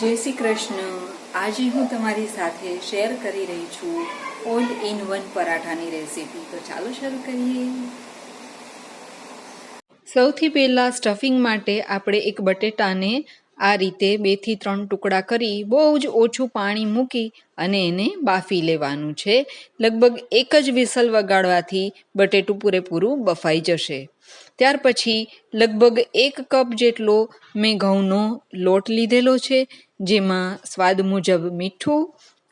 જય શ્રી કૃષ્ણ. આજે હું તમારી સાથે શેર કરી રહી છું ઓલ ઇન વન પરાઠાની રેસીપી તો ચાલો શરૂ કરીએ. સૌથી પહેલાં સ્ટફિંગ માટે આપણે એક બટેટાને આ રીતે બેથી ત્રણ ટુકડા કરી બહુ જ ઓછું પાણી મૂકી અને એને બાફી લેવાનું છે. લગભગ એક જ વિસલ વગાડવાથી બટેટું પૂરેપૂરું બફાઈ જશે. ત્યાર પછી લગભગ એક કપ જેટલો મેં ઘઉંનો લોટ લીધેલો છે. જેમાં સ્વાદ મુજબ મીઠું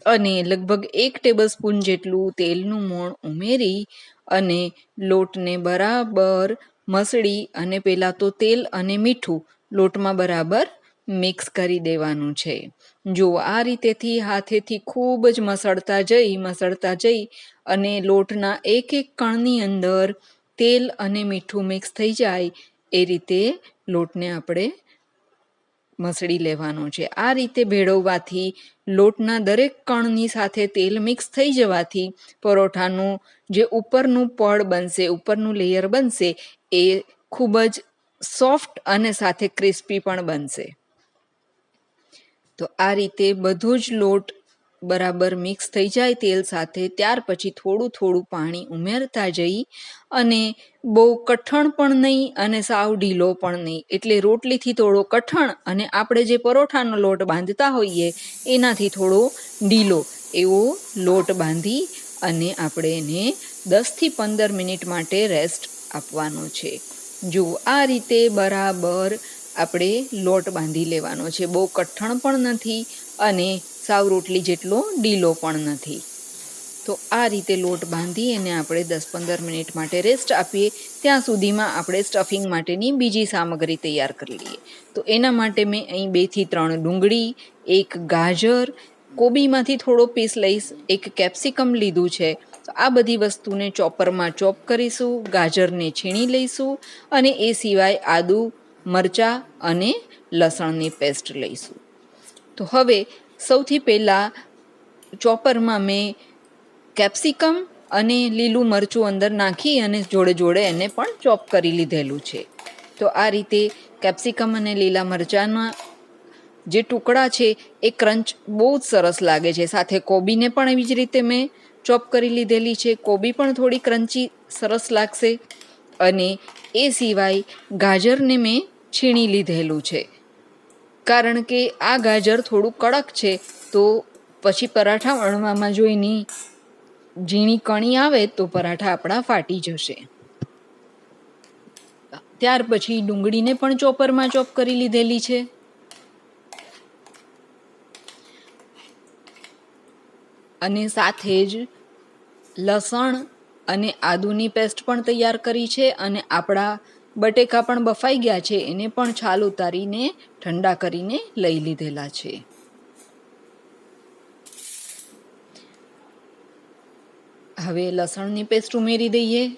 અને લગભગ એક ટેબલસ્પૂન જેટલું તેલનું મોણ ઉમેરી અને લોટને બરાબર મસળી અને પહેલાં તો તેલ અને મીઠું લોટમાં બરાબર મિક્સ કરી દેવાનું છે. જો આ રીતેથી હાથેથી ખૂબ જ મસળતા જઈ મસળતા જઈ અને લોટના એક એક કણની અંદર તેલ અને મીઠું મિક્સ થઈ જાય, એ રીતે લોટને આપણે મસળી લેવાનો છે. આ રીતે ભેળવવાથી લોટના દરેક કણની સાથે તેલ મિક્સ થઈ જવાથી પરોઠાનું જે ઉપરનું પડ બનશે, ઉપરનું લેયર બનશે, એ ખૂબ જ સોફ્ટ અને સાથે ક્રિસ્પી પણ બનશે. તો આ રીતે બધું જ લોટ બરાબર મિક્સ થઈ જાય તેલ સાથે, ત્યાર પછી થોડું થોડું પાણી ઉમેરતા જઈ અને બહુ કઠણ પણ નહીં અને સાવ ઢીલો પણ નહીં. એટલે રોટલીથી થોડો કઠણ અને આપણે જે પરોઠાનો લોટ બાંધતા હોઈએ, એનાથી થોડો ઢીલો. એવો લોટ બાંધી અને આપણે એને દસથી પંદર મિનિટ માટે રેસ્ટ આપવાનો છે. જો આ રીતે બરાબર આપણે લોટ બાંધી લેવાનો છે. બહુ કઠણ પણ નથી અને સાવ રોટલી જેટલો ઢીલો પણ નથી. તો આ રીતે લોટ બાંધી એને આપણે દસ પંદર મિનિટ માટે રેસ્ટ આપીએ. ત્યાં સુધીમાં આપણે સ્ટફિંગ માટેની બીજી સામગ્રી તૈયાર કરી લઈએ. તો એના માટે મેં અહીં બેથી ત્રણ ડુંગળી, એક ગાજર, કોબીમાંથી થોડો પીસ લઈશ, એક કેપ્સિકમ લીધું છે. તો આ બધી વસ્તુને ચોપરમાં ચોપ કરીશું, ગાજરને છીણી લઈશું અને એ સિવાય આદુ, મરચાં અને લસણની પેસ્ટ લઈશું. તો હવે સૌથી પહેલાં ચોપરમાં મેં કેપ્સિકમ અને લીલું મરચું અંદર નાખી અને જોડે જોડે એને પણ ચોપ કરી લીધેલું છે. તો આ રીતે કેપ્સિકમ અને લીલા મરચાંના જે ટુકડા છે, એ ક્રંચ બહુ જ સરસ લાગે છે. સાથે કોબીને પણ એવી જ રીતે મેં ચોપ કરી લીધેલી છે. કોબી પણ થોડી ક્રંચી સરસ લાગશે અને એ સિવાય ગાજરને મેં છીણી લીધેલું છે. કારણ કે આ ગાજર થોડું કડક છે, તો પછી પરાઠા વણવામાં જો એની ઝીણી કણી આવે તો પરાઠા આપણા ફાટી જશે. ત્યાર પછી ડુંગળીને પણ ચોપરમાં ચોપ કરી લીધેલી છે. અને સાથે જ લસણ અને આદુની પેસ્ટ પણ તૈયાર કરી છે અને આપણા બટેકા પણ બફાઈ ગયા છે, એને પણ છાલ ઉતારીને, ઠંડા કરીને લઈ લીધેલા છે. હવે લસણની પેસ્ટ ઉમેરી દઈએ.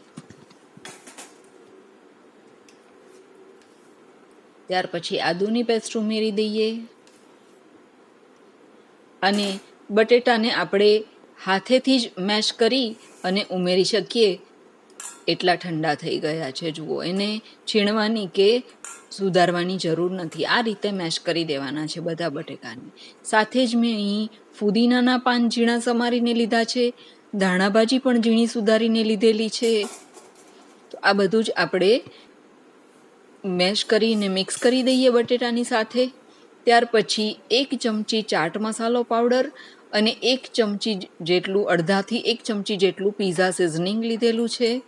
ત્યાર પછી આદુની પેસ્ટ ઉમેરી દઈએ. અને બટેટાને આપણે હાથેથી જ મેશ કરી અને ઉમેરી શકીએ એટલા ઠંડા થઈ ગયા છે, જુઓ, એને છીણવાની કે સુધારવાની જરૂર નથી. આ રીતે મેશ કરી દેવાના છે બધા બટેકાને. સાથે જ મેં અહીં ફુદીનાના પાન ઝીણા સમારીને લીધા છે, ધાણાભાજી પણ ઝીણી સુધારીને લીધેલી છે. તો આ બધું જ આપણે મેશ કરીને મિક્સ કરી દઈએ બટેટાની સાથે. ત્યાર પછી એક ચમચી ચાટ મસાલો પાવડર અને એક ચમચી જેટલું અડધાથી એક ચમચી જેટલું પીઝા સિઝનિંગ લીધેલું છે.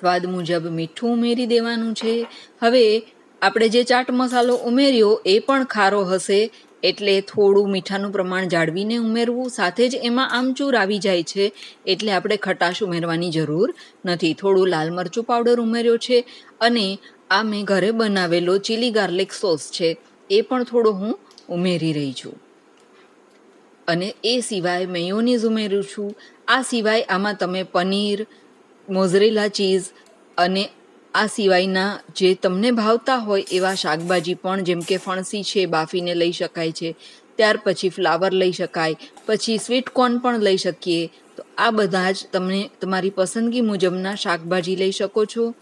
સ્વાદ મુજબ મીઠું ઉમેરી દેવાનું છે. હવે આપણે જે ચાટ મસાલો ઉમેર્યો એ પણ ખારો હશે, એટલે થોડું મીઠાનું પ્રમાણ જાળવીને ઉમેરવું, સાથે જ એમાં આમચૂર આવી જાય છે, એટલે આપણે ખટાશ ઉમેરવાની જરૂર નથી. થોડું લાલ મરચું પાવડર ઉમેર્યો છે, અને આ મેં ઘરે બનાવેલો ચીલી ગાર્લિક સોસ છે, એ પણ થોડો હું ઉમેરી રહી છું. અને એ સિવાય મેયોનીઝ ઉમેરું છું. આ સિવાય આમાં તમે પનીર મોઝરેલા ચીઝ અને આ સિવાયના જે તમને ભાવતા હોય એવા શાકભાજી પણ, જેમ કે ફણસી છે, બાફીને લઈ શકાય છે. ત્યાર પછી ફ્લાવર લઈ શકાય, પછી સ્વીટ કોર્ન પણ લઈ શકીએ. તો આ બધા જ તમે તમારી પસંદગી મુજબના શાકભાજી લઈ શકો છો.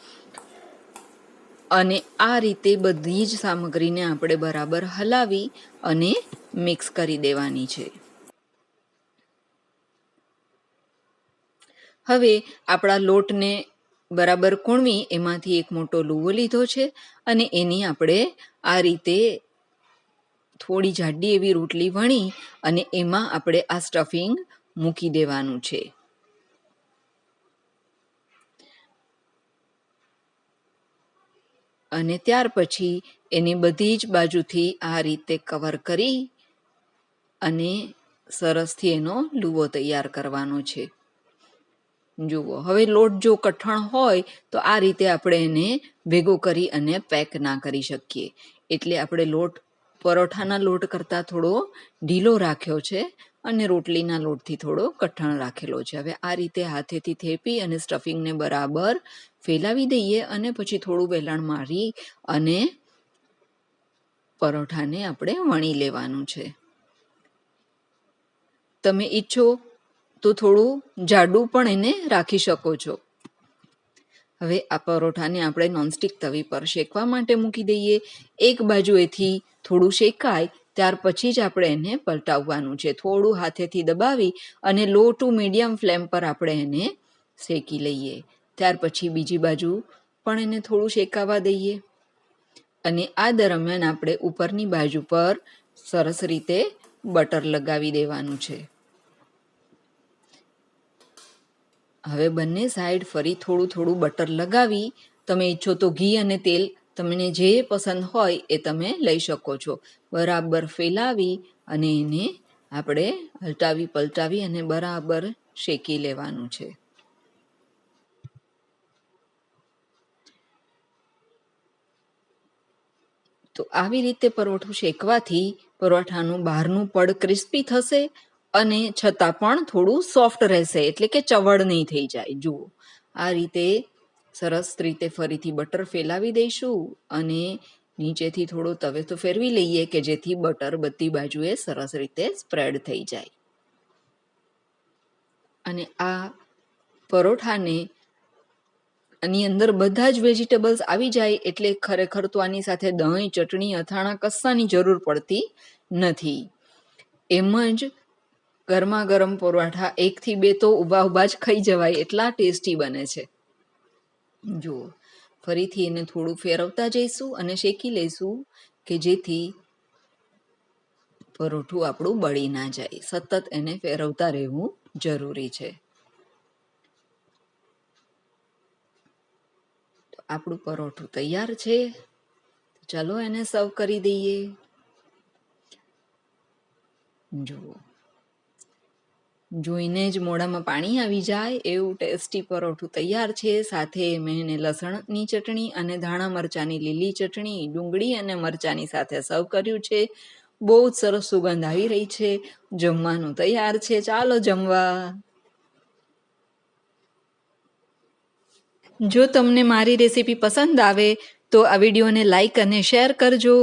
અને આ રીતે બધી જ સામગ્રીને આપણે બરાબર હલાવી અને મિક્સ કરી દેવાની છે. હવે આપણા લોટને બરાબર કૂણવી એમાંથી એક મોટો લુવો લીધો છે અને એની આપણે આ રીતે થોડી જાડી એવી રોટલી વણી અને એમાં આપણે આ સ્ટફિંગ મૂકી દેવાનું છે. અને ત્યાર પછી એની બધી જ બાજુથી આ રીતે કવર કરી અને સરસથી એનો લુવો તૈયાર કરવાનો છે. જુઓ, હવે લોટ જો કઠણ હોય, તો આ રીતે આપણે એને ભેગો કરી અને પેક ના કરી શકીએ. એટલે આપણે લોટ, પરોઠાના લોટ કરતાં થોડો ઢીલો રાખ્યો છે અને રોટલીના લોટથી થોડો કઠણ રાખેલો છે. હવે આ રીતે હાથેથી થેપી અને સ્ટફિંગને બરાબર ફેલાવી દઈએ અને પછી થોડું વેલણ મારી અને પરોઠાને આપણે વણી લેવાનું છે. તમે ઈચ્છો તો થોડું જાડું પણ એને રાખી શકો છો. હવે આ પરોઠાને આપણે નોનસ્ટિક તવી પર શેકવા માટે મૂકી દઈએ. એક બાજુ એથી થોડું શેકાય, ત્યાર પછી જ આપણે એને પલટાવવાનું છે. થોડું હાથેથી દબાવી અને લો ટુ મીડિયમ ફ્લેમ પર આપણે એને શેકી લઈએ. ત્યાર પછી બીજી બાજુ પણ એને થોડું શેકાવા દઈએ. અને આ દરમિયાન આપણે ઉપરની બાજુ પર સરસ રીતે બટર લગાવી દેવાનું છે. હવે બંને સાઈડ ફરી થોડું થોડું બટર લગાવી, તમે ઈચ્છો તો ઘી અને તેલ તમને જે પસંદ હોય એ તમે લઈ શકો છો. બરાબર ફેલાવી અને એને આપણે હલટાવી પલટાવી અને બરાબર શેકી લેવાનું છે. તો આવી રીતે પરોઠું શેકવાથી પરોઠાનું બહારનું પડ ક્રિસ્પી થશે અને છતાં પણ થોડું સોફ્ટ રહેશે. એટલે કે ચવડ નહીં થઈ જાય. જુઓ, આ રીતે સરસ રીતે ફરીથી બટર ફેલાવી દઈશું અને નીચેથી થોડો તવે તો ફેરવી લઈએ કે જેથી બટર બધી બાજુએ સરસ રીતે સ્પ્રેડ થઈ જાય. અને આ પરોઠાને આની અંદર બધા જ વેજીટેબલ્સ આવી જાય એટલે ખરેખર તો આની સાથે દહીં, ચટણી, અથાણા કશાની જરૂર પડતી નથી. એમ જ ગરમા ગરમ પરોઠા એકથી બે તો ઊભા ઊભા જ ખાઈ જવાય, એટલા ટેસ્ટી બને છે. જુઓ, ફરીથી એને થોડું ફેરવતા જઈશું અને શેકી લઈશું કે જેથી પરોઠું આપણું બળી ના જાય. સતત એને ફેરવતા રહેવું જરૂરી છે. આપણું પરોઠું તૈયાર છે. ચાલો એને સર્વ કરી દઈએ. જુઓ. જોઈને જ મોઢામાં પાણી આવી જાય એવું ટેસ્ટી પરોઠું તૈયાર છે. સાથે મેં એને લસણની ચટણી અને ધાણા મરચાંની લીલી ચટણી, ડુંગળી અને મરચાંની સાથે સર્વ કર્યું છે. બહુ જ સરસ સુગંધ આવી રહી છે. જમવાનું તૈયાર છે. ચાલો જમવા. જો તમને મારી રેસીપી પસંદ આવે તો આ વિડીયોને લાઈક અને શેર કરજો.